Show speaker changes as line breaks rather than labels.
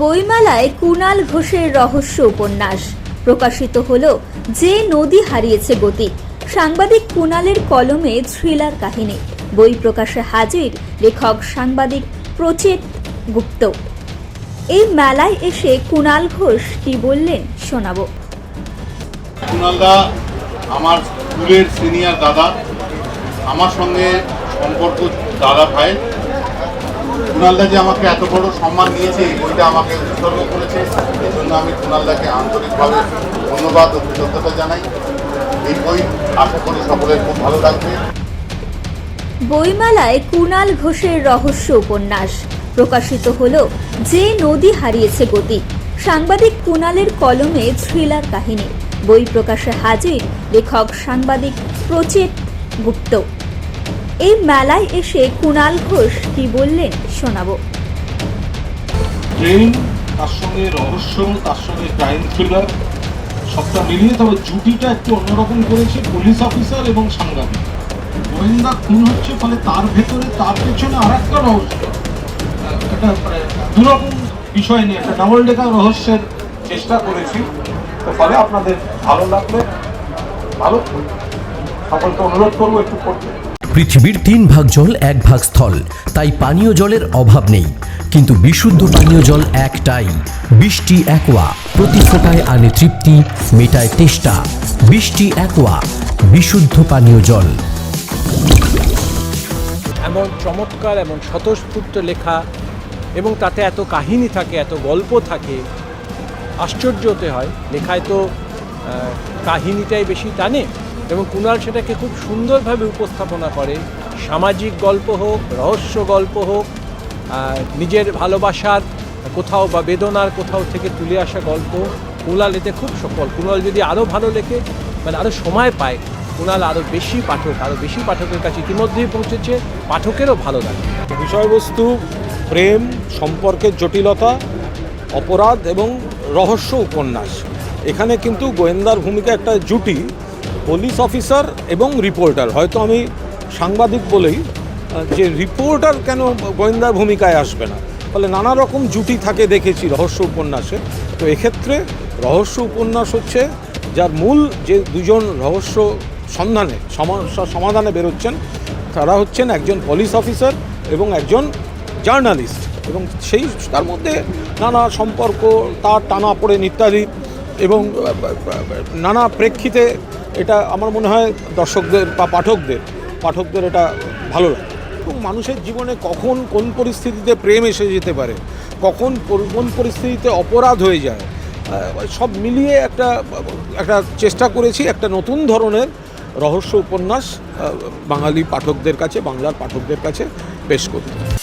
বইমেলায় কুণাল ঘোষের রহস্য উপন্যাস। প্রকাশিত হল যে নদী হারিয়েছে গতি। সাংবাদিক কুণালের কলমে থ্রিলার কাহিনী। বই প্রকাশে হাজির লেখক সাংবাদিক প্রচেত গুপ্ত। এই মেলায় এসে কুণাল ঘোষ কি বললেন শোনাবো।
কুণালদা আমার স্কুলের সিনিয়র দাদা, আমার সঙ্গে সম্পর্ক দাদা ভাই কুণালদা যে আমাকে এত বড় সম্মান নিয়েছে, এই বইটা আমাকে উৎসর্গ করেছে। এই জন্য আমি কুণালদাকে আন্তরিকভাবে ধন্যবাদ ও কৃতজ্ঞতা জানাই। এই বই আশা করি সকলের খুব ভালো লাগবে।
বইমেলায় কুণাল ঘোষের রহস্য উপন্যাস। প্রকাশিত হল, যে নদী হারিয়েছে গতি। সাংবাদিক কুণালের কলমে থ্রিলার কাহিনী। বই প্রকাশে হাজির লেখক সাংবাদিক প্রচেত গুপ্ত। এই মেলায় এসে কুণাল ঘোষ কি বললেন শোনাবো।
প্রেম তার সঙ্গে রহস্য, তার সঙ্গে ক্রাইম থ্রিলার সবটা মিলিয়ে তবে জুটিটা একটু অন্যরকম করেছে পুলিশ অফিসার এবং সাংবাদিক। গোয়েন্দা খুন হচ্ছে ফলে তার ভেতরে, তার পেছনে আর একটা রহস্য। একটা মানে দুরকম বিষয় নিয়ে একটা ডাবল ডেকার রহস্যের চেষ্টা করেছি। তো ফলে আপনাদের ভালো লাগলে ভালো। সকলকে অনুরোধ করব একটু পড়তে
পৃথিবীর তিন ভাগ জল, এক ভাগ স্থল। তাই পানীয় জলের অভাব নেই। কিন্তু বিশুদ্ধ পানীয় জল একটাই। বৃষ্টি একোয়া। প্রতি ফোটায় আনে তৃপ্তি, মেটায় তেষ্টা। বৃষ্টি একোয়া। বিশুদ্ধ পানীয় জল।
এমন চমৎকার, এমন স্বতঃস্ফূর্ত লেখা এবং তাতে এত কাহিনী থাকে, এত গল্প থাকে, আশ্চর্য হতে হয়। লেখায় তো কাহিনীটাই বেশি টানে। এবং কুণাল সেটাকে খুব সুন্দরভাবে উপস্থাপনা করে। সামাজিক গল্প হোক, রহস্য গল্প হোক নিজের ভালোবাসার কোথাও বা বেদনার কোথাও থেকে তুলে আসা গল্প। কুণাল এতে খুব সফল। কুণাল যদি আরও ভালো লেখে মানে আরও সময় পায়, কুণাল আরও বেশি পাঠক আরও বেশি পাঠকের কাছে ইতিমধ্যেই পৌঁছেছে, পাঠকেরও ভালো লাগে।
বিষয়বস্তু, প্রেম, সম্পর্কের জটিলতা, অপরাধ এবং রহস্য উপন্যাস। এখানে কিন্তু গোয়েন্দার ভূমিকা একটা জুটি। পুলিশ অফিসার এবং রিপোর্টার হয়তো আমি সাংবাদিক বলেই যে রিপোর্টার কেন গোয়েন্দার ভূমিকায় আসবে না? ফলে নানা রকম জুটি থাকে দেখেছি রহস্য উপন্যাসে। তো এক্ষেত্রে রহস্য উপন্যাস হচ্ছে, যার মূল যে দুজন রহস্য সন্ধানে সমস্যা সমাধানে বেরোচ্ছেন, তারা হচ্ছেন একজন পুলিশ অফিসার এবং একজন জার্নালিস্ট এবং সেই, তার মধ্যে নানা সম্পর্ক, তার টানা পড়ে ইত্যাদি এবং নানা প্রেক্ষিতে এটা আমার মনে হয় দর্শকদের বা পাঠকদের পাঠকদের এটা ভালো লাগে। এবং মানুষের জীবনে কখন কোন পরিস্থিতিতে প্রেম এসে যেতে পারে, কখন কোন- পরিস্থিতিতে অপরাধ হয়ে যায় সব মিলিয়ে একটা একটা চেষ্টা করেছি একটা নতুন ধরনের রহস্য উপন্যাস বাঙালি পাঠকদের কাছে, বাংলার পাঠকদের কাছে পেশ করতে।